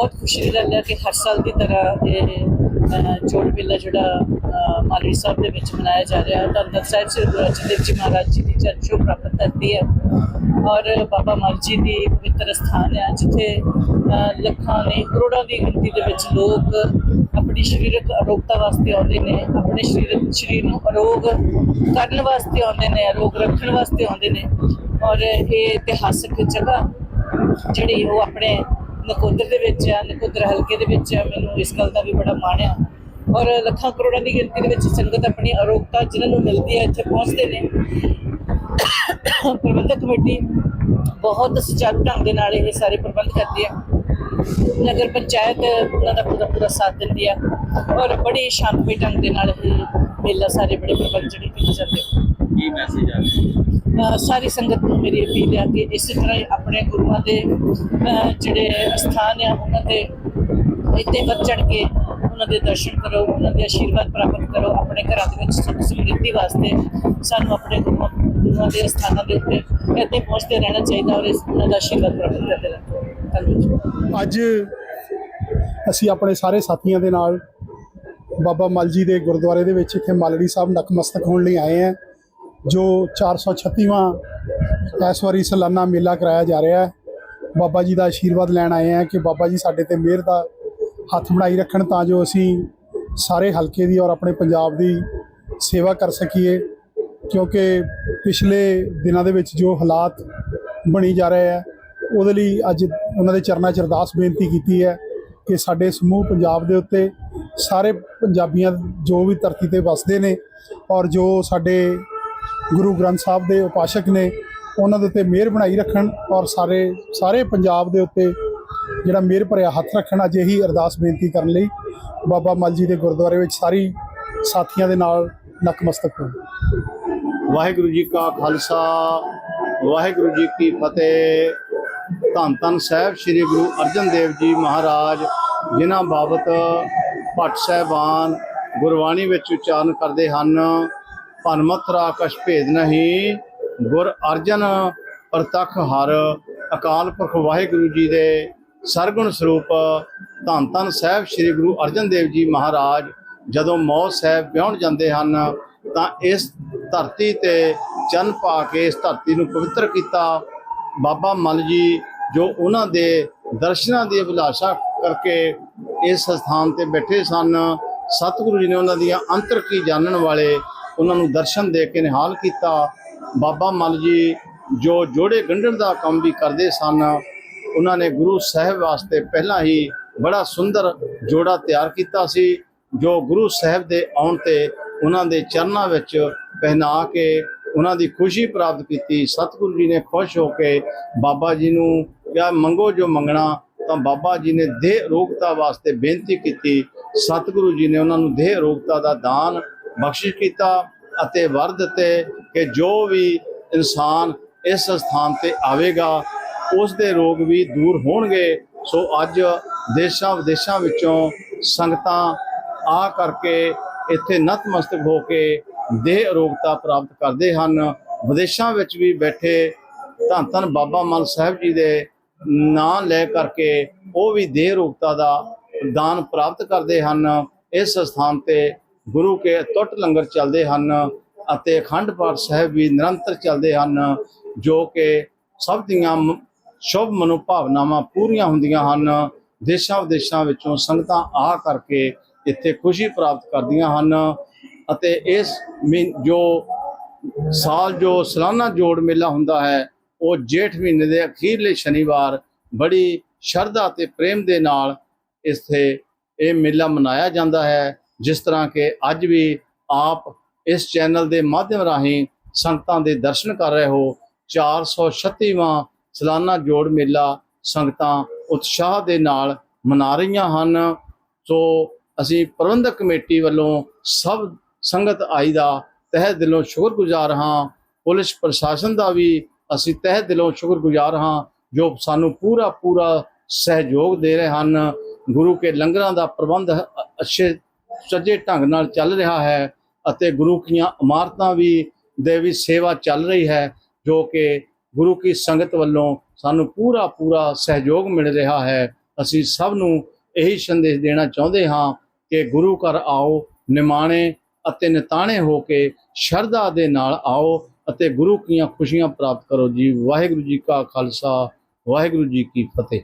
ਬਹੁਤ ਖੁਸ਼ੀ ਦੀ ਗੱਲ ਹੈ ਕਿ ਹਰ ਸਾਲ ਦੀ ਤਰ੍ਹਾਂ ਇਹ ਜੋੜ ਮੇਲਾ ਜਿਹੜਾ ਅਹ, ਸਾਹਿਬ ਦੇ ਵਿੱਚ ਮਨਾਇਆ ਜਾ ਰਿਹਾ। ਹੈ ਧੰਨ ਸਾਹਿਬ ਸ੍ਰੀ ਗੁਰੂ ਅਰਜਨ ਦੇਵ ਜੀ ਮਹਾਰਾਜ ਜੀ ਦੀ ਚਰਚੋ ਪ੍ਰਾਪਤ ਕਰਦੀ ਹੈ। ਔਰ ਬਾਬਾ ਮਲ ਜੀ ਦੀ ਪਵਿੱਤਰ ਸਥਾਨ ਹੈ ਜਿੱਥੇ ਲੱਖਾਂ ਨੇ ਕਰੋੜਾਂ ਦੀ ਗਿਣਤੀ ਦੇ ਵਿੱਚ ਲੋਕ ਆਪਣੀ ਸਰੀਰਕ ਅਰੋਗਤਾ ਵਾਸਤੇ ਆਉਂਦੇ ਨੇ ਆਪਣੇ ਸਰੀਰਕ ਸਰੀਰ ਨੂੰ ਅਰੋਗ ਕਰਨ ਵਾਸਤੇ ਆਉਂਦੇ ਨੇ ਅਰੋਗ ਰੱਖਣ ਵਾਸਤੇ ਆਉਂਦੇ ਨੇ। ਔਰ ਇਹ ਇਤਿਹਾਸਕ ਜਗ੍ਹਾ ਜਿਹੜੀ ਉਹ ਆਪਣੇ ਨਕੋਦਰ ਦੇ ਵਿੱਚ ਆ, ਨਕੋਦਰ ਹਲਕੇ ਦੇ ਵਿੱਚ ਆ, ਮੈਨੂੰ ਇਸ ਗੱਲ ਦਾ ਵੀ ਬੜਾ ਮਾਣ ਆ। ਔਰ ਲੱਖਾਂ ਕਰੋੜਾਂ ਦੀ ਗਿਣਤੀ ਦੇ ਵਿੱਚ ਸੰਗਤ ਆਪਣੀ ਅਰੋਗਤਾ ਜਿਨ੍ਹਾਂ ਨੂੰ ਮਿਲਦੀ ਹੈ, ਇੱਥੇ ਪਹੁੰਚਦੇ ਨੇ। ਪ੍ਰਬੰਧਕ ਕਮੇਟੀ ਬਹੁਤ ਸੁਚਾਰੂ ਢੰਗ ਦੇ ਨਾਲ ਇਹ ਸਾਰੇ ਪ੍ਰਬੰਧ ਕਰਦੀ ਹੈ ਨਗਰ ਪੰਚਾਇਤ ਉਹਨਾਂ ਦਾ ਪੂਰਾ ਪੂਰਾ ਸਾਥ ਦਿੰਦੀ ਆ। ਔਰ ਬੜੀ ਸ਼ਾਂਤਮਈ ਢੰਗ ਦੇ ਨਾਲ ਇਹ ਮੇਲਾ ਸਾਰੇ ਬੜੇ ਪ੍ਰਬੰਧ ਜਿਹੜੇ ਕੀਤੇ ਜਾਂਦੇ ਕੀ ਮੈਸੇਜ ਆ ਰਿਹਾ? ਸਾਰੀ ਸੰਗਤ ਨੂੰ ਮੇਰੀ ਅਪੀਲ ਹੈ ਕਿ ਇਸੇ ਤਰ੍ਹਾਂ ਹੀ ਆਪਣੇ ਗੁਰੂਆਂ ਦੇ ਜਿਹੜੇ ਸਥਾਨ ਆ ਉਹਨਾਂ ਦੇ ਇੱਥੇ ਚੜ ਕੇ ਉਹਨਾਂ ਦੇ ਦਰਸ਼ਨ ਕਰੋ ਉਹਨਾਂ ਦੇ ਆਸ਼ੀਰਵਾਦ ਪ੍ਰਾਪਤ ਕਰੋ ਆਪਣੇ ਘਰਾਂ ਦੇ ਵਿੱਚ ਸੁਖ ਸਮਰਿੱਧੀ ਵਾਸਤੇ ਸਾਨੂੰ ਆਪਣੇ ਗੁਰੂਆਂ ਗੁਰੂਆਂ ਦੇ ਸਥਾਨਾਂ ਦੇ ਉੱਤੇ ਇੱਥੇ ਪਹੁੰਚਦੇ ਰਹਿਣਾ ਚਾਹੀਦਾ ਔਰ ਇਸ ਉਹਨਾਂ ਦਾ ਆਸ਼ੀਰਵਾਦ ਪ੍ਰਾਪਤ ਕਰਦੇ ਰਹਿਣਾ ਧੰਨਵਾਦ ਅੱਜ ਅਸੀਂ ਆਪਣੇ ਸਾਰੇ ਸਾਥੀਆਂ ਦੇ ਨਾਲ ਬਾਬਾ ਮਲ ਜੀ ਦੇ ਗੁਰਦੁਆਰੇ ਦੇ ਵਿੱਚ ਇੱਥੇ ਮਾਲੜੀ ਸਾਹਿਬ ਨਤਮਸਤਕ ਹੋਣ ਲਈ ਆਏ ਹਾਂ ਜੋ 436ਵਾਂ ਇਸ ਵਾਰੀ ਸਾਲਾਨਾ ਮੇਲਾ ਕਰਾਇਆ ਜਾ ਰਿਹਾ ਹੈ। ਬਾਬਾ ਜੀ ਦਾ ਆਸ਼ੀਰਵਾਦ ਲੈਣ ਆਏ ਹਾਂ ਕਿ ਬਾਬਾ ਜੀ ਸਾਡੇ ਤੇ ਮਿਹਰ ਦਾ ਹੱਥ ਬਣਾਈ ਰੱਖਣ ਤਾਂ ਜੋ ਅਸੀਂ ਸਾਰੇ ਹਲਕੇ ਦੀ ਔਰ ਆਪਣੇ ਪੰਜਾਬ ਦੀ ਸੇਵਾ ਕਰ ਸਕੀਏ, ਕਿਉਂਕਿ ਪਿਛਲੇ ਦਿਨਾਂ ਦੇ ਵਿੱਚ ਜੋ ਹਾਲਾਤ ਬਣੀ ਜਾ ਰਹੇ ਹੈ ਉਹਦੇ ਲਈ ਅੱਜ ਉਹਨਾਂ ਦੇ ਚਰਨਾਂ 'ਚ ਅਰਦਾਸ ਬੇਨਤੀ ਕੀਤੀ ਹੈ ਕਿ ਸਾਡੇ ਸਮੂਹ ਪੰਜਾਬ ਦੇ ਉੱਤੇ ਸਾਰੇ ਪੰਜਾਬੀਆਂ ਜੋ ਵੀ ਧਰਤੀ ਤੇ ਵਸਦੇ ਨੇ ਔਰ ਜੋ ਸਾਡੇ ਗੁਰੂ ਗ੍ਰੰਥ ਸਾਹਿਬ ਦੇ ਉਪਾਸ਼ਕ ਨੇ, ਉਹਨਾਂ ਦੇ ਉੱਤੇ ਮਿਹਰ ਬਣਾਈ ਰੱਖਣ ਔਰ ਸਾਰੇ ਸਾਰੇ ਪੰਜਾਬ ਦੇ ਉੱਤੇ ਜਿਹੜਾ ਮਿਹਰ ਭਰਿਆ ਹੱਥ ਰੱਖਣ, ਅੱਜ ਇਹੀ ਅਰਦਾਸ ਬੇਨਤੀ ਕਰਨ ਲਈ ਬਾਬਾ ਮਲ ਜੀ ਦੇ ਗੁਰਦੁਆਰੇ ਵਿੱਚ ਸਾਰੀ ਸਾਥੀਆਂ ਦੇ ਨਾਲ ਨਤਮਸਤਕ ਹੋਏ ਵਾਹਿਗੁਰੂ ਜੀ ਕਾ ਖਾਲਸਾ, ਵਾਹਿਗੁਰੂ ਜੀ ਕੀ ਫਤਿਹ। ਧੰਨ ਧੰਨ ਸਾਹਿਬ ਸ੍ਰੀ ਗੁਰੂ ਅਰਜਨ ਦੇਵ ਜੀ ਮਹਾਰਾਜ, ਜਿਨ੍ਹਾਂ ਬਾਬਤ ਭੱਟ ਸਾਹਿਬਾਨ ਗੁਰਬਾਣੀ ਵਿੱਚ ਉਚਾਰਨ ਕਰਦੇ ਹਨ। ਭਨਮਤ ਰਾਕਸ਼ ਭੇਦ ਨਹੀਂ, ਗੁਰ ਅਰਜਨ ਪ੍ਰਤੱਖ ਹਰ। ਅਕਾਲ ਪੁਰਖ ਵਾਹਿਗੁਰੂ ਜੀ ਦੇ ਸਰਗੁਣ ਸਰੂਪ ਧੰਨ ਧੰਨ ਸਾਹਿਬ ਸ੍ਰੀ ਗੁਰੂ ਅਰਜਨ ਦੇਵ ਜੀ ਮਹਾਰਾਜ, ਜਦੋਂ ਮੌਤ ਸਾਹਿਬ ਵਿਆਹਣ ਜਾਂਦੇ ਹਨ, ਤਾਂ ਇਸ ਧਰਤੀ ਤੇ ਚੰਨ ਪਾ ਕੇ ਇਸ ਧਰਤੀ ਨੂੰ ਪਵਿੱਤਰ ਕੀਤਾ। ਬਾਬਾ ਮਲ ਜੀ ਜੋ ਉਹਨਾਂ ਦੇ ਦਰਸ਼ਨਾਂ ਦੀ ਅਭਿਲਾਸ਼ਾ ਕਰਕੇ ਇਸ ਸਥਾਨ ਤੇ ਬੈਠੇ ਸਨ। ਸਤਿਗੁਰੂ ਜੀ ਨੇ ਉਹਨਾਂ ਦੀਆਂ ਅੰਤਰ ਕੀ ਜਾਣਨ ਵਾਲੇ ਉਹਨਾਂ ਨੂੰ ਦਰਸ਼ਨ ਦੇ ਕੇ ਨਿਹਾਲ ਕੀਤਾ। ਬਾਬਾ ਮਲ ਜੀ ਜੋ ਜੋੜੇ ਗੰਢਣ ਦਾ ਕੰਮ ਵੀ ਕਰਦੇ ਸਨ, ਉਹਨਾਂ ਨੇ ਗੁਰੂ ਸਾਹਿਬ ਵਾਸਤੇ ਪਹਿਲਾਂ ਹੀ ਬੜਾ ਸੁੰਦਰ ਜੋੜਾ ਤਿਆਰ ਕੀਤਾ ਸੀ, ਜੋ ਗੁਰੂ ਸਾਹਿਬ ਦੇ ਆਉਣ ਤੇ ਉਹਨਾਂ ਦੇ ਚਰਨਾਂ ਵਿੱਚ ਪਹਿਨਾ ਕੇ ਉਹਨਾਂ ਦੀ ਖੁਸ਼ੀ ਪ੍ਰਾਪਤ ਕੀਤੀ। ਸਤਿਗੁਰੂ ਜੀ ਨੇ ਖੁਸ਼ ਹੋ ਕੇ ਬਾਬਾ ਜੀ ਨੂੰ ਕਿਹਾ, ਮੰਗੋ ਜੋ ਮੰਗਣਾ ਤਾਂ ਬਾਬਾ ਜੀ ਨੇ ਦੇਹ ਰੋਗਤਾ ਵਾਸਤੇ ਬੇਨਤੀ ਕੀਤੀ। ਸਤਿਗੁਰੂ ਜੀ ਨੇ ਉਹਨਾਂ ਨੂੰ ਦੇਹ ਰੋਗਤਾ ਦਾ ਦਾਨ ਬਖਸ਼ਿਸ਼ ਕੀਤਾ ਅਤੇ ਵਰ ਦਿੱਤੇ ਕਿ ਜੋ ਵੀ ਇਨਸਾਨ ਇਸ ਸਥਾਨ ਤੇ ਆਵੇਗਾ, ਉਸ ਦੇ ਰੋਗ ਵੀ ਦੂਰ ਹੋਣਗੇ। ਸੋ ਅੱਜ ਦੇਸ਼ਾਂ ਵਿਦੇਸ਼ਾਂ ਵਿੱਚੋਂ ਸੰਗਤਾਂ ਆ ਕਰਕੇ ਇੱਥੇ ਨਤਮਸਤਕ ਹੋ ਕੇ ਦੇਹ ਅਰੋਗਤਾ ਪ੍ਰਾਪਤ ਕਰਦੇ ਹਨ। ਵਿਦੇਸ਼ਾਂ ਵਿੱਚ ਵੀ ਬੈਠੇ ਧੰਨ ਧੰਨ ਬਾਬਾ ਮਲ ਸਾਹਿਬ ਜੀ ਦੇ ਨਾਂ ਲੈ ਕਰਕੇ ਉਹ ਵੀ ਦੇਹ ਅਰੋਗਤਾ ਦਾ ਦਾਨ ਪ੍ਰਾਪਤ ਕਰਦੇ ਹਨ। ਇਸ ਸਥਾਨ ਤੇ ਗੁਰੂ ਕੇ ਟੁੱਟ ਲੰਗਰ ਚੱਲਦੇ ਹਨ ਅਤੇ ਅਖੰਡ ਪਾਠ ਸਾਹਿਬ ਵੀ ਨਿਰੰਤਰ ਚੱਲਦੇ ਹਨ, ਜੋ ਕਿ ਸਭ ਦੀਆਂ ਮ- ਸ਼ੁਭ ਮਨੋਭਾਵਨਾਵਾਂ ਪੂਰੀਆਂ ਹੁੰਦੀਆਂ ਹਨ। ਦੇਸ਼ਾਂ ਵਿਦੇਸ਼ਾਂ ਵਿੱਚੋਂ ਸੰਗਤਾਂ ਆ ਕਰਕੇ ਇੱਥੇ ਖੁਸ਼ੀ ਪ੍ਰਾਪਤ ਕਰਦੀਆਂ ਹਨ ਅਤੇ ਇਸ ਮਹੀ- ਜੋ ਸਾਲ, ਜੋ ਸਾਲਾਨਾ ਜੋੜ ਮੇਲਾ ਹੁੰਦਾ ਹੈ ਉਹ ਜੇਠ ਮਹੀਨੇ ਦੇ ਅਖੀਰਲੇ ਸ਼ਨੀਵਾਰ ਬੜੀ ਸ਼ਰਧਾ ਤੇ ਪ੍ਰੇਮ ਦੇ ਨਾਲ ਇੱਥੇ ਇਹ ਮੇਲਾ ਮਨਾਇਆ ਜਾਂਦਾ ਹੈ, ਜਿਸ ਤਰ੍ਹਾਂ ਕਿ ਅੱਜ ਵੀ ਆਪ ਇਸ ਚੈਨਲ ਦੇ ਮਾਧਿਅਮ ਰਾਹੀਂ ਸੰਗਤਾਂ ਦੇ ਦਰਸ਼ਨ ਕਰ ਰਹੇ ਹੋ। 436ਵਾਂ ਸਾਲਾਨਾ ਜੋੜ ਮੇਲਾ ਸੰਗਤਾਂ ਉਤਸ਼ਾਹ ਦੇ ਨਾਲ ਮਨਾ ਰਹੀਆਂ ਹਨ। ਸੋ ਅਸੀਂ ਪ੍ਰਬੰਧਕ ਕਮੇਟੀ ਵੱਲੋਂ ਸਭ ਸੰਗਤ ਆਈ ਦਾ ਤਹਿ ਦਿਲੋਂ ਸ਼ੁਕਰਗੁਜ਼ਾਰ ਹਾਂ। ਪੁਲਿਸ ਪ੍ਰਸ਼ਾਸਨ ਦਾ ਵੀ ਅਸੀਂ ਤਹਿ ਦਿਲੋਂ ਸ਼ੁਕਰਗੁਜ਼ਾਰ ਹਾਂ ਜੋ ਸਾਨੂੰ ਪੂਰਾ ਪੂਰਾ ਸਹਿਯੋਗ ਦੇ ਰਹੇ ਹਨ। ਗੁਰੂ ਕੇ ਲੰਗਰਾਂ ਦਾ ਪ੍ਰਬੰਧ ਅੱਛੇ, ਸੱਜੇ ਢੰਗ ਨਾਲ ਚੱਲ ਰਿਹਾ ਹੈ ਅਤੇ ਗੁਰੂ ਕੀਆਂ ਇਮਾਰਤਾਂ ਵੀ, ਦੇ ਵੀ ਸੇਵਾ ਚੱਲ ਰਹੀ ਹੈ, ਜੋ ਕਿ ਗੁਰੂ ਕੀ ਸੰਗਤ ਵੱਲੋਂ ਸਾਨੂੰ ਪੂਰਾ ਪੂਰਾ ਸਹਿਯੋਗ ਮਿਲ ਰਿਹਾ ਹੈ। ਅਸੀਂ ਸਭ ਨੂੰ ਇਹੀ ਸੰਦੇਸ਼ ਦੇਣਾ ਚਾਹੁੰਦੇ ਹਾਂ ਕਿ ਗੁਰੂ ਘਰ ਆਓ, ਨਿਮਾਣੇ ਅਤੇ ਨਿਤਾਣੇ ਹੋ ਕੇ ਸ਼ਰਧਾ ਦੇ ਨਾਲ ਆਓ ਅਤੇ ਗੁਰੂ ਕੀਆਂ ਖੁਸ਼ੀਆਂ ਪ੍ਰਾਪਤ ਕਰੋ ਜੀ। ਵਾਹਿਗੁਰੂ ਜੀ ਕਾ ਖਾਲਸਾ, ਵਾਹਿਗੁਰੂ ਜੀ ਕੀ ਫਤਿਹ।